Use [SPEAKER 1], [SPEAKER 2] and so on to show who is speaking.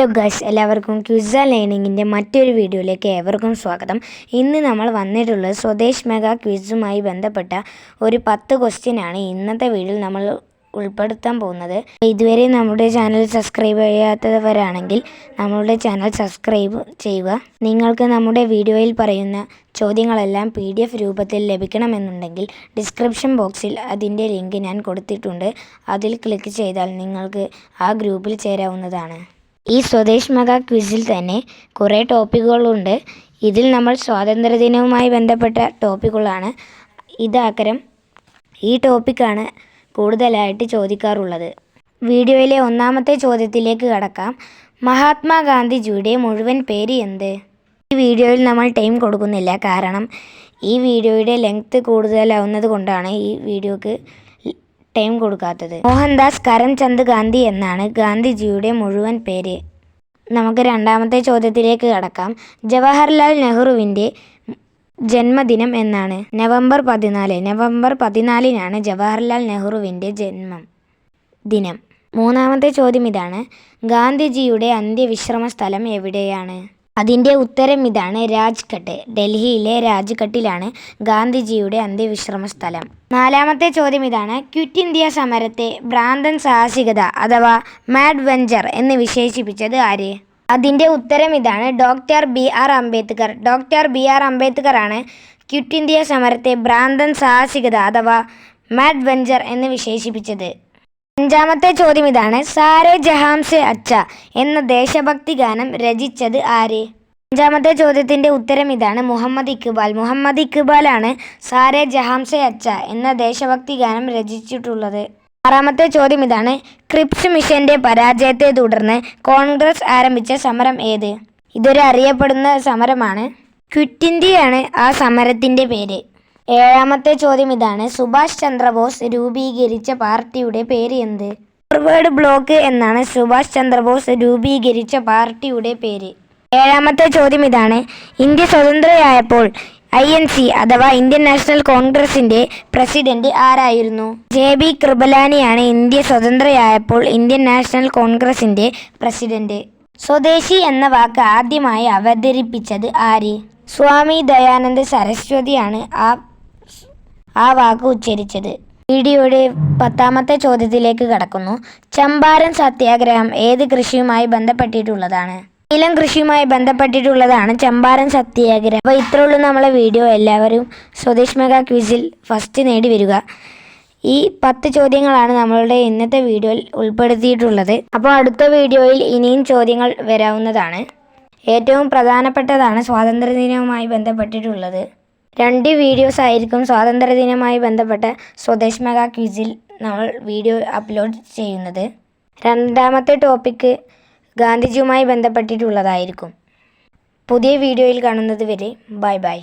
[SPEAKER 1] Hello guys എല്ലാവർക്കും ക്യുസ ലേണിങ്ങിന്റെ മറ്റൊരു വീഡിയോയിലേക്ക് ഏവർക്കും സ്വാഗതം. ഇന്ന് നമ്മൾ വന്നിട്ടുള്ളത് സ്വദേശ് മെഗാ ക്വിസുമായി ബന്ധപ്പെട്ട ഒരു പത്ത് ക്വസ്റ്റ്യനാണ് ഇന്നത്തെ വീഡിയോയിൽ നമ്മൾ ഉൾപ്പെടുത്താൻ പോകുന്നത് ഇതുവരെ നമ്മുടെ ചാനൽ സബ്സ്ക്രൈബ് ചെയ്യാത്തവരാണെങ്കിൽ നമ്മളുടെ ചാനൽ സബ്സ്ക്രൈബ് ചെയ്യുക. നിങ്ങൾക്ക് നമ്മുടെ വീഡിയോയിൽ പറയുന്ന ചോദ്യങ്ങളെല്ലാം പി ഡി എഫ് രൂപത്തിൽ ലഭിക്കണമെന്നുണ്ടെങ്കിൽ ഡിസ്ക്രിപ്ഷൻ ബോക്സിൽ അതിന്റെ ലിങ്ക് ഞാൻ കൊടുത്തിട്ടുണ്ട്. അതിൽ ക്ലിക്ക് ചെയ്താൽ നിങ്ങൾക്ക് ആ ഗ്രൂപ്പിൽ ചേരാവുന്നതാണ്. ഈ സ്വദേശ് മെഗാ ക്വിസിൽ തന്നെ കുറേ ടോപ്പിക്കുകളുണ്ട്. ഇതിൽ നമ്മൾ സ്വാതന്ത്ര്യദിനവുമായി ബന്ധപ്പെട്ട ടോപ്പിക്കുകളാണ്. ഇതാക്കരം ഈ ടോപ്പിക്കാണ് കൂടുതലായിട്ട് ചോദിക്കാറുള്ളത്. വീഡിയോയിലെ ഒന്നാമത്തെ ചോദ്യത്തിലേക്ക് കടക്കാം. മഹാത്മാഗാന്ധിജിയുടെ മുഴുവൻ പേര് എന്ത്? ഈ വീഡിയോയിൽ നമ്മൾ ടൈം കൊടുക്കുന്നില്ല. കാരണം ഈ വീഡിയോയുടെ ലെങ്ത്ത് കൂടുതലാവുന്നത് കൊണ്ടാണ് ഈ വീഡിയോക്ക് ടൈം കൊടുക്കാത്തത്. മോഹൻദാസ് കരംചന്ദ് ഗാന്ധി എന്നാണ് ഗാന്ധിജിയുടെ മുഴുവൻ പേര്. നമുക്ക് രണ്ടാമത്തെ ചോദ്യത്തിലേക്ക് കടക്കാം. ജവഹർലാൽ നെഹ്റുവിന്റെ ജന്മദിനം എന്നാണ്. നവംബർ പതിനാല്. നവംബർ പതിനാലിനാണ് ജവഹർലാൽ നെഹ്റുവിന്റെ ജന്മം ദിനം. മൂന്നാമത്തെ ചോദ്യം ഇതാണ്. ഗാന്ധിജിയുടെ അന്ത്യവിശ്രമ സ്ഥലം എവിടെയാണ്? അതിന്റെ ഉത്തരം ഇതാണ് രാജ്ഘട്ട്. ഡൽഹിയിലെ രാജ്ഘട്ടിലാണ് ഗാന്ധിജിയുടെ അന്ത്യവിശ്രമ സ്ഥലം നാലാമത്തെ ചോദ്യം ഇതാണ്. ക്വിറ്റ് ഇന്ത്യ സമരത്തെ ഭ്രാന്തൻ സാഹസികത അഥവാ മാഡ് വെഞ്ചർ എന്ന് വിശേഷിപ്പിച്ചത് ആര്? അതിന്റെ ഉത്തരം ഇതാണ് doctor B R Ambedkar. Doctor B R Ambedkar ആണ് ക്വിറ്റ് ഇന്ത്യ സമരത്തെ ഭ്രാന്തൻ സാഹസികത അഥവാ മാഡ് വെഞ്ചർ എന്ന് വിശേഷിപ്പിച്ചത്. അഞ്ചാമത്തെ ചോദ്യം ഇതാണ്. സാരേ ജഹാംസെ അച്ച എന്ന ദേശഭക്തി ഗാനം രചിച്ചത് ആര്? അഞ്ചാമത്തെ ചോദ്യത്തിന്റെ ഉത്തരം ഇതാണ് മുഹമ്മദ് ഇക്ബാൽ. മുഹമ്മദ് ഇക്ബാലാണ് സാരേ ജഹാംസെ അച്ച എന്ന ദേശഭക്തി ഗാനം രചിച്ചിട്ടുള്ളത്. ആറാമത്തെ ചോദ്യം ഇതാണ് ക്രിപ്സ് മിഷന്റെ പരാജയത്തെ തുടർന്ന് കോൺഗ്രസ് ആരംഭിച്ച സമരം ഏത്? ഇതൊരു അറിയപ്പെടുന്ന സമരമാണ്. ക്വിറ്റ് ഇന്ത്യയാണ് ആ സമരത്തിന്റെ പേര്. ഏഴാമത്തെ ചോദ്യം ഇതാണ്. സുഭാഷ് ചന്ദ്രബോസ് രൂപീകരിച്ച പാർട്ടിയുടെ പേര് എന്ത് ഫോർവേഡ് ബ്ലോക്ക് എന്നാണ് സുഭാഷ് ചന്ദ്രബോസ് രൂപീകരിച്ച പാർട്ടിയുടെ പേര്. ഏഴാമത്തെ ചോദ്യം ഇതാണ്. ഇന്ത്യ സ്വതന്ത്രയായപ്പോൾ ഐ എൻ സി അഥവാ ഇന്ത്യൻ നാഷണൽ കോൺഗ്രസിന്റെ പ്രസിഡന്റ് ആരായിരുന്നു? ജെ ബി കൃപലാനിയാണ് ഇന്ത്യ സ്വതന്ത്രയായപ്പോൾ ഇന്ത്യൻ നാഷണൽ കോൺഗ്രസിന്റെ പ്രസിഡന്റ്. സ്വദേശി എന്ന വാക്ക് ആദ്യമായി അവതരിപ്പിച്ചത് ആര്? സ്വാമി ദയാനന്ദ സരസ്വതിയാണ്. ആ ആ വാക്ക് ഉച്ചരിച്ചത്. വീഡിയോയുടെ പത്താമത്തെ ചോദ്യത്തിലേക്ക് കടക്കുന്നു. ചമ്പാരൻ സത്യാഗ്രഹം ഏത് കൃഷിയുമായി ബന്ധപ്പെട്ടിട്ടുള്ളതാണ്? നീലം കൃഷിയുമായി ബന്ധപ്പെട്ടിട്ടുള്ളതാണ് ചമ്പാരൻ സത്യാഗ്രഹം. അപ്പോൾ ഇത്രേ ഉള്ളൂ നമ്മളെ വീഡിയോ. എല്ലാവരും സ്വദേശ് മെഗാ ക്വിസിൽ ഫസ്റ്റ് നേടി വരിക. ഈ പത്ത് ചോദ്യങ്ങളാണ് നമ്മളുടെ ഇന്നത്തെ വീഡിയോയിൽ ഉൾപ്പെടുത്തിയിട്ടുള്ളത്. അപ്പോൾ അടുത്ത വീഡിയോയിൽ ഇനിയും ചോദ്യങ്ങൾ വരാവുന്നതാണ്. ഏറ്റവും പ്രധാനപ്പെട്ടതാണ് സ്വാതന്ത്ര്യദിനവുമായി ബന്ധപ്പെട്ടിട്ടുള്ളത്. രണ്ട് വീഡിയോസ് ആയിരിക്കും സ്വാതന്ത്ര്യദിനവുമായി ബന്ധപ്പെട്ട് സ്വദേശ് മെഗാ ക്വിസിൽ നമ്മൾ വീഡിയോ അപ്ലോഡ് ചെയ്യുന്നത്. രണ്ടാമത്തെ ടോപ്പിക്ക് ഗാന്ധിജിയുമായി ബന്ധപ്പെട്ടിട്ടുള്ളതായിരിക്കും. പുതിയ വീഡിയോയിൽ കാണുന്നത് വരെ ബൈ ബൈ